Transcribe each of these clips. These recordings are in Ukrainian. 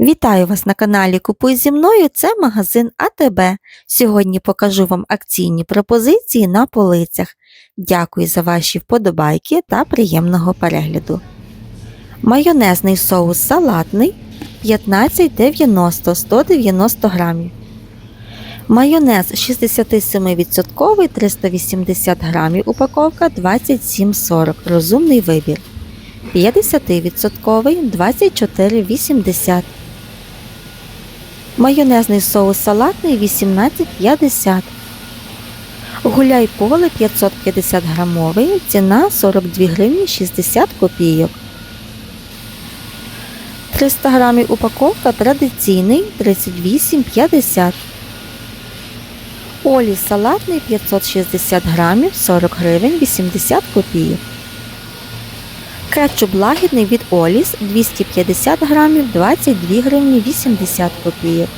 Вітаю вас на каналі Купуй зі мною. Це магазин АТБ. Сьогодні покажу вам акційні пропозиції на полицях. Дякую за ваші вподобайки та приємного перегляду. Майонезний соус салатний 15,90 190 грамів. Майонез 67% 380 грамів упаковка 27,40 розумний вибір. 50% 24,80 Майонезний соус салатний 18,50 Гуляй поле 550 грамовий, ціна 42 гривні 60 копійок. 300 грамів упаковка традиційний 38,50 Олій салатний 560 грамів 40 гривень 80 копійок. Кетчуп лагідний від Оліс 250 грамів 22 гривні 80 копійок.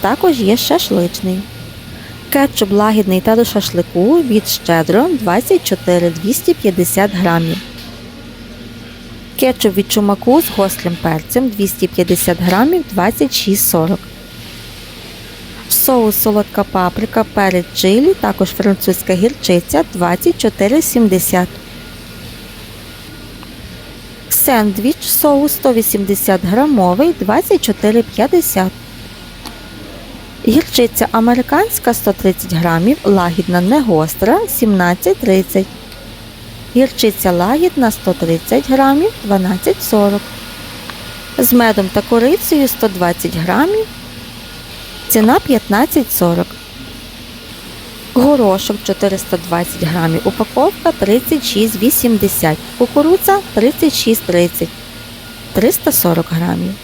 Також є шашличний. Кетчуп лагідний та до шашлику від Щедро 24 250 грамів. Кетчуп від чумаку з гострим перцем 250 грамів 26,40. Соус солодка паприка перець чилі, також французька гірчиця 24,70 Сендвіч соус 180 грамовий 24,50 Гірчиця американська 130 грамів, лагідна не гостра 17,30 Гірчиця лагідна 130 грамів 12,40 З медом та корицею 120 грамів Ціна 15,40 Горошок 420 грамів, упаковка 36,80, кукурудза 36,30, 340 грамів.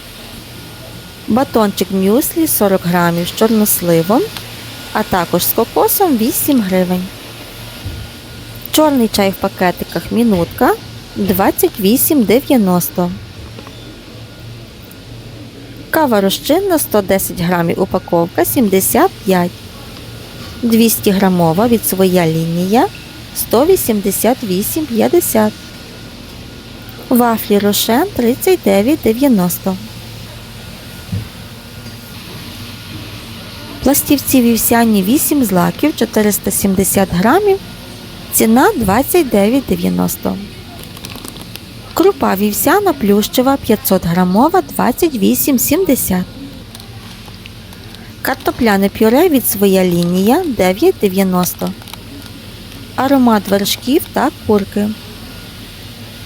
Батончик мюслі 40 грамів з чорносливом, а також з кокосом 8 гривень. Чорний чай в пакетиках мінутка 28,90. Кава розчинна 110 грамів, упаковка 75 200 грамова від своя лінія 188,50. Вафлі Рошен 39,90. Пластівці вівсяні 8 злаків 470 грамів. Ціна 29,90. Крупа вівсяна плющева 500 грамова 28,70. Картопляне пюре від своя лінія 9,90. Аромат вершків та курки.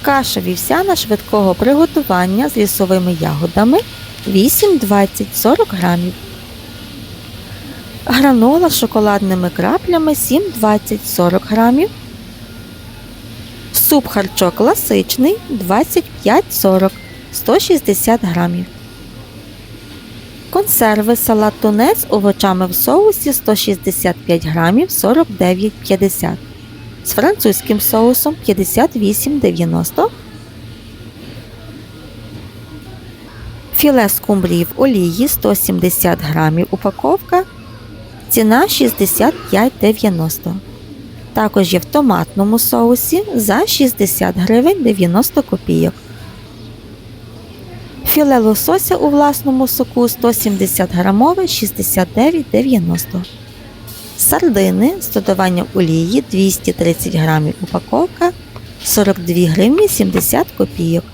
Каша вівсяна швидкого приготування з лісовими ягодами 8,20 40 грамів. Гранола з шоколадними краплями 7,20 40 грамів. Суп харчо класичний 25,40 160 грамів. Консерви салат тунець овочами в соусі 165 грамів 49,50. З французьким соусом 58,90. Філе скумбрії в олії 170 грамів упаковка. Ціна 65,90. Також є в томатному соусі за 60 гривень 90 копійок. Філе лосося у власному соку 170 грамове 69,90. Сардини з додаванням олії 230 грамів упаковка 42 гривні 70 копійок.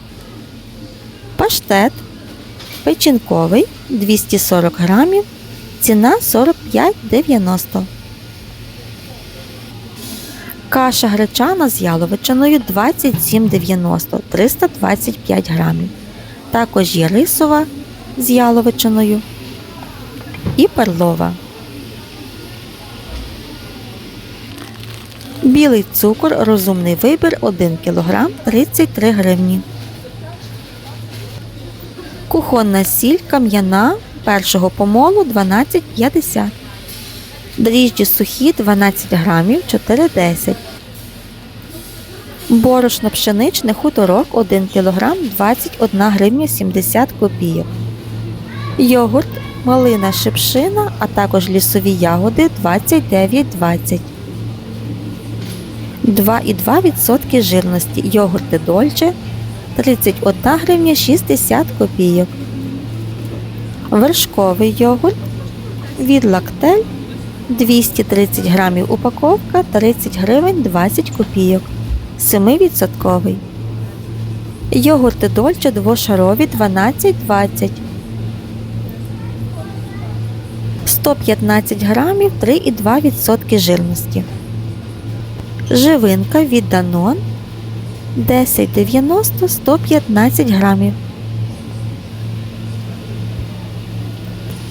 Паштет печінковий 240 грамів. Ціна 45,90. Каша гречана з яловичиною 27,90 325 грамів. Також є рисова з яловичиною і перлова. Білий цукор розумний вибір 1 кг 33 гривні. Кухонна сіль кам'яна першого помолу 12,50. Дріжджі сухі 12 грамів 4,10. Борошно пшеничне хуторок 1 кг 21 гривня 70 копійок. Йогурт, малина шипшина, а також лісові ягоди 29,20. 2,2% жирності. Йогурти Дольче 31 гривня 60 копійок. Вершковий йогурт від лактель 230 грамів упаковка 30 гривень 20 копійок. 7%. Йогурти Дольче двошарові 12,20. 115 грамів 3,2% жирності. Живинка від Данон 10,90 115 грамів.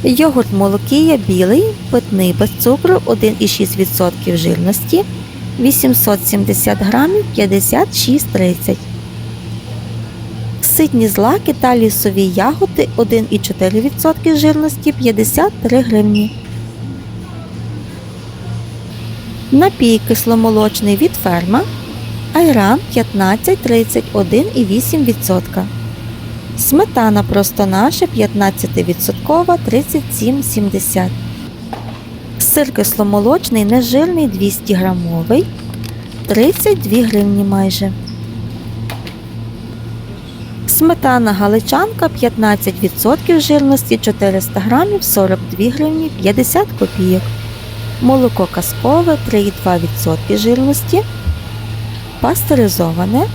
Йогурт Молокія білий, питний без цукру 1,6% жирності 870 грамів 56,30. Ситні злаки та лісові ягоди 1,4% жирності 53 гривні. Напій кисломолочний від ферма Айран 15,30 1,8%. Сметана просто наша 15% 37,70. Сир кисломолочний нежирний 200 грамовий 32 гривні майже. Сметана галичанка 15% жирності 400 грамів 42 гривні 50 копійок. Молоко казкове 3,2% жирності. Пастеризоване.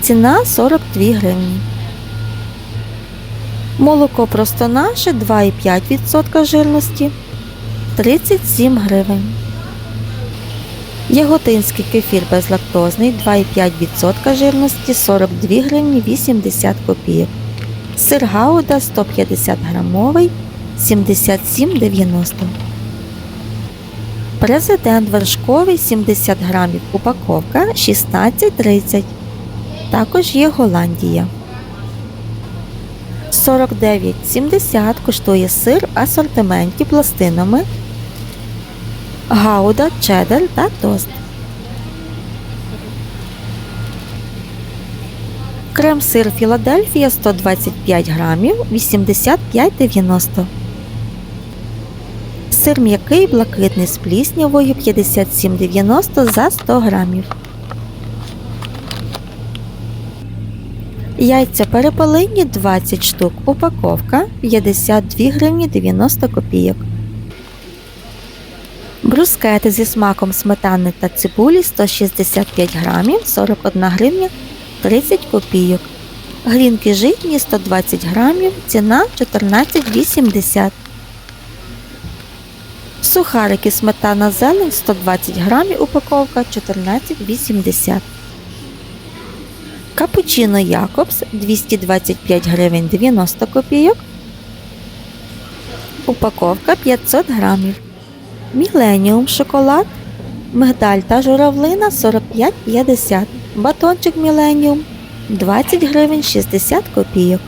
Ціна 42 гривні. Молоко просто наше 2,5% жирності 37 гривень. Яготинський кефір безлактозний 2,5% жирності 42 гривні 80 копійок. Сир гауда 150 грамовий 77,90. Президент вершковий 70 грамів упаковка 16,30. Також є Голландія. 49,70 коштує сир в асортименті пластинами, гауда, чеддер та тост. Крем-сир Філадельфія 125 грамів 85,90. Сир м'який блакитний з пліснявою 57,90 за 100 грамів. Яйця перепелині 20 штук. Упаковка 52 гривні 90 копійок. Брускети зі смаком сметани та цибулі 165 грамів 41 гривня 30 копійок. Грінки житні 120 грамів, ціна 14,80. Сухарики сметана зелень 120 грамів, упаковка 14,80. Капучино Якобс 225 гривень 90 копійок. Упаковка 500 грамів. Міленіум шоколад. Мигдаль та журавлина 45,50. Батончик Міленіум 20 гривень 60 копійок.